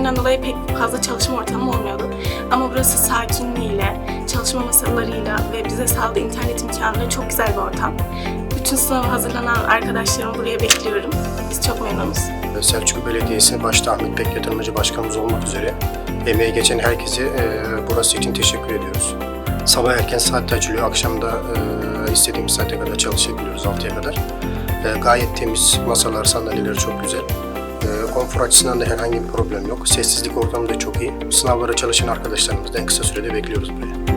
pandemiden dolayı pek fazla çalışma ortamı olmuyordu. Ama burası sakinliğiyle, çalışma masalarıyla ve bize sağladığı internet imkanıyla çok güzel bir ortam. Bütün sınava hazırlanan arkadaşlarımı buraya bekliyorum. Biz çok memnunuz. Selçuk Belediyesi başta Ahmet Bek Yatırımcı Başkanımız olmak üzere emeği geçen herkese e, burası için teşekkür ediyoruz. Sabah erken saatte açılıyor, akşam da e, istediğimiz saate kadar çalışabiliyoruz 6'ya kadar. E, gayet temiz, masalar, sandalyeler çok güzel. E, konfor açısından da herhangi bir problem yok. Sessizlik ortamı da çok iyi. Sınavlara çalışan arkadaşlarımızı da en kısa sürede bekliyoruz buraya.